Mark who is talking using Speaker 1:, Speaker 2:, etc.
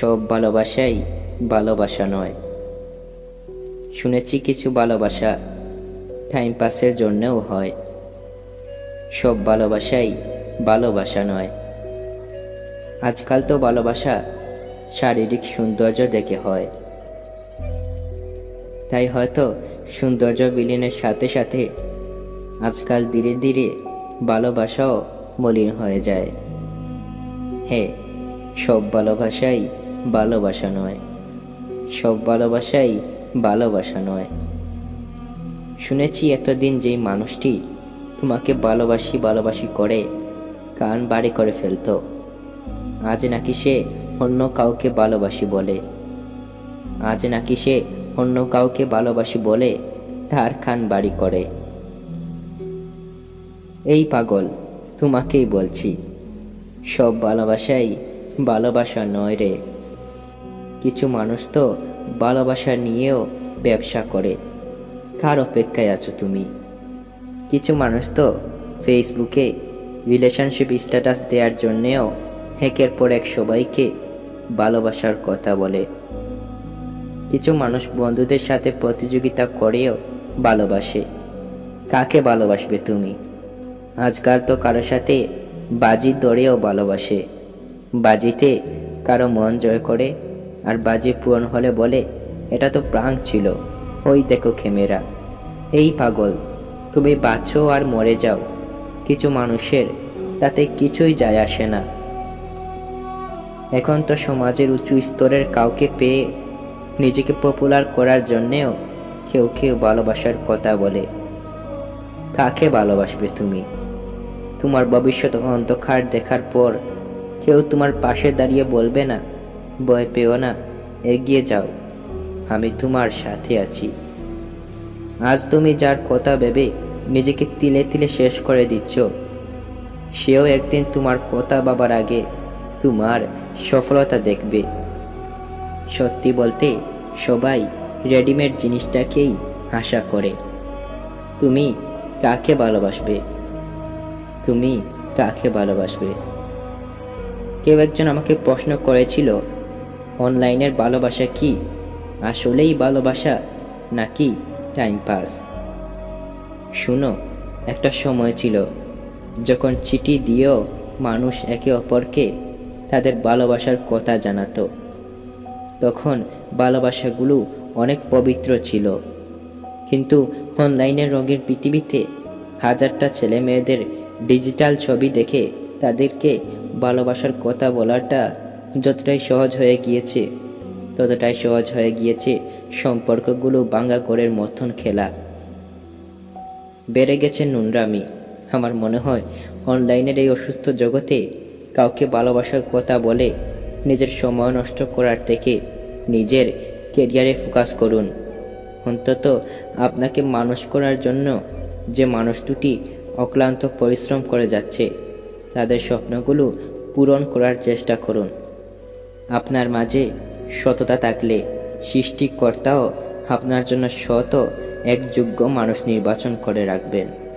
Speaker 1: সব ভালোবাসাই ভালোবাসা নয়। শুনেছি কিছু ভালোবাসা টাইম পাসের জন্যও হয়। সব ভালোবাসাই ভালোবাসা নয়। আজকাল তো ভালোবাসা শারীরিক সৌন্দর্য দেখে হয়। তাই হয়তো সৌন্দর্য বিলীনের সাথে সাথে আজকাল ধীরে ধীরে ভালোবাসাও মলিন হয়ে যায়। হ্যাঁ সব ভালোবাসাই ভালোবাসা নয়। সব ভালোবাসাই ভালোবাসা নয়। শুনেছি এতদিন যেই মানুষটি তোমাকে ভালোবাসি ভালোবাসি করে, কান বাড়ি করে ফেলতো। আজ নাকি সে অন্য কাউকে ভালোবাসি বলে। আজ নাকি সে অন্য কাউকে ভালোবাসি বলে, তার খান বাড়ি করে। এই পাগল, তোমাকেই বলছি, সব ভালোবাসাই ভালোবাসা নয় রে। কিছু মানুষ তো ভালোবাসা নিয়েও ব্যবসা করে। কার অপেক্ষায় আছো তুমি? কিছু মানুষ তো ফেসবুকে রিলেশনশিপ স্ট্যাটাস দেওয়ার জন্যেও হেকের পর এক সবাইকে ভালোবাসার কথা বলে। কিছু মানুষ বন্ধুদের সাথে প্রতিযোগিতা করেও ভালোবাসে। কাকে ভালোবাসবে তুমি? আজকাল তো কারোর সাথে বাজি দৌড়েও ভালোবাসে। বাজিতে কারও মন জয় করে আর বাজি পূরণ হলে বলে, এটা তো প্রাণ ছিল। ওই দেখো খেমেরা। এই পাগল, তুমি বাঁচো আর মরে যাও। কিছু মানুষের তাতে কিছুই যায় আসে না। এখন তো সমাজের উঁচু স্তরের কাউকে পেয়ে নিজেকে পপুলার করার জন্যেও কেউ কেউ ভালোবাসার কথা বলে। কাকে ভালোবাসবে তুমি? তোমার ভবিষ্যৎ অন্ধকার দেখার পর কেউ তোমার পাশে দাঁড়িয়ে বলবে না? ভয় পেও না, এগিয়ে যাও, আমি তোমার সাথে আছি। আজ তুমি যার কথা ভেবে নিজেকে তিলে তিলে শেষ করে দিচ্ছ, সেও একদিন তোমার কথা বাবার আগে তোমার সফলতা দেখবে। সত্যি বলতে, সবাই রেডিমেড জিনিসটাকেই আশা করে। তুমি কাকে ভালোবাসবে? তুমি কাকে ভালোবাসবে? কেউ একজন আমাকে প্রশ্ন করেছিল অনলাইনের ভালোবাসা কি? আসলেই ভালোবাসা নাকি টাইম পাস শুনো, একটা সময় ছিল যখন চিঠি দিয়েও মানুষ একে অপরকে তাদের ভালোবাসার কথা জানাতো। তখন ভালোবাসাগুলো অনেক পবিত্র ছিল। কিন্তু অনলাইনের রঙের পৃথিবীতে হাজারটা ছেলে মেয়েদের ডিজিটাল ছবি দেখে তাদেরকে ভালোবাসার কথা বলাটা যতটাই সহজ হয়ে গিয়েছে, ততটাই সহজ হয়ে গিয়েছে সম্পর্কগুলো বাঙ্গা করের মতন খেলা। বেড়ে গেছে নুনরামি আমার মনে হয়, অনলাইনের এই অসুস্থ জগতে কাউকে ভালোবাসার কথা বলে নিজের সময় নষ্ট করার থেকে নিজের কেরিয়ারে ফোকাস করুন। অন্তত আপনাকে মানুষ করার জন্য যে মানুষ দুটি অক্লান্ত পরিশ্রম করে যাচ্ছে, তাদের স্বপ্নগুলো পূরণ করার চেষ্টা করুন। আপনার মাঝে সততা থাকলে সৃষ্টিকর্তাও আপনার জন্য শত এক যোগ্য মানুষ নির্বাচন করে রাখবেন।